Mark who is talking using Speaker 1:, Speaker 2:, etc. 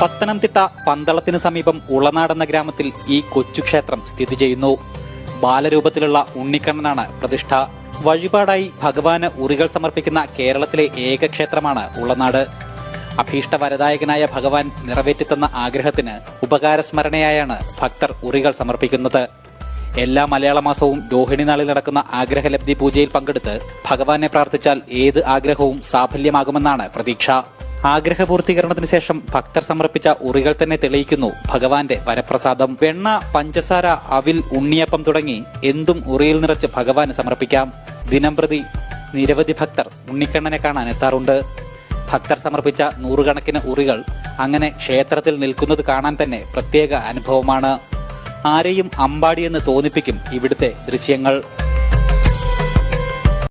Speaker 1: പത്തനംതിട്ട പന്തളത്തിന് സമീപം ഉളനാടെന്ന ഗ്രാമത്തിൽ ഈ കൊച്ചു ക്ഷേത്രം സ്ഥിതി ചെയ്യുന്നു. ബാലരൂപത്തിലുള്ള ഉണ്ണിക്കണ്ണനാണ് പ്രതിഷ്ഠ. വഴിപാടായി ഭഗവാന് ഉറികൾ സമർപ്പിക്കുന്ന കേരളത്തിലെ ഏക ക്ഷേത്രമാണ് ഉളനാട് അഭീഷ്ടവരദായകനായ ഭഗവാൻ നിറവേറ്റിത്തന്ന ആഗ്രഹത്തിന് ഉപകാരസ്മരണയായാണ് ഭക്തർ ഉറികൾ സമർപ്പിക്കുന്നത്. എല്ലാ മലയാള മാസവും രോഹിണി നാളിൽ നടക്കുന്ന ആഗ്രഹലബ്ധി പൂജയിൽ പങ്കെടുത്ത് ഭഗവാനെ പ്രാർത്ഥിച്ചാൽ ഏത് ആഗ്രഹവും സാഫല്യമാകുമെന്നാണ് പ്രതീക്ഷ. ആഗ്രഹപൂർത്തീകരണത്തിന് ശേഷം ഭക്തർ സമർപ്പിച്ച ഉറികൾ തന്നെ തെളിയിക്കുന്നു. ഭഗവാന്റെ വരപ്രസാദം. വെണ്ണ പഞ്ചസാര അവിൽ ഉണ്ണിയപ്പം തുടങ്ങി എന്തും ഉറിയിൽ നിറച്ച് ഭഗവാന് സമർപ്പിക്കാം. ദിനംപ്രതി നിരവധി ഭക്തർ ഉണ്ണിക്കണ്ണനെ കാണാൻ എത്താറുണ്ട്. ഭക്തർ സമർപ്പിച്ച നൂറുകണക്കിന് ഉറികൾ അങ്ങനെ ക്ഷേത്രത്തിൽ നിൽക്കുന്നത് കാണാൻ തന്നെ പ്രത്യേക അനുഭവമാണ്. ആരെയും അമ്പാടിയെന്ന് തോന്നിപ്പിക്കും ഇവിടുത്തെ ദൃശ്യങ്ങൾ.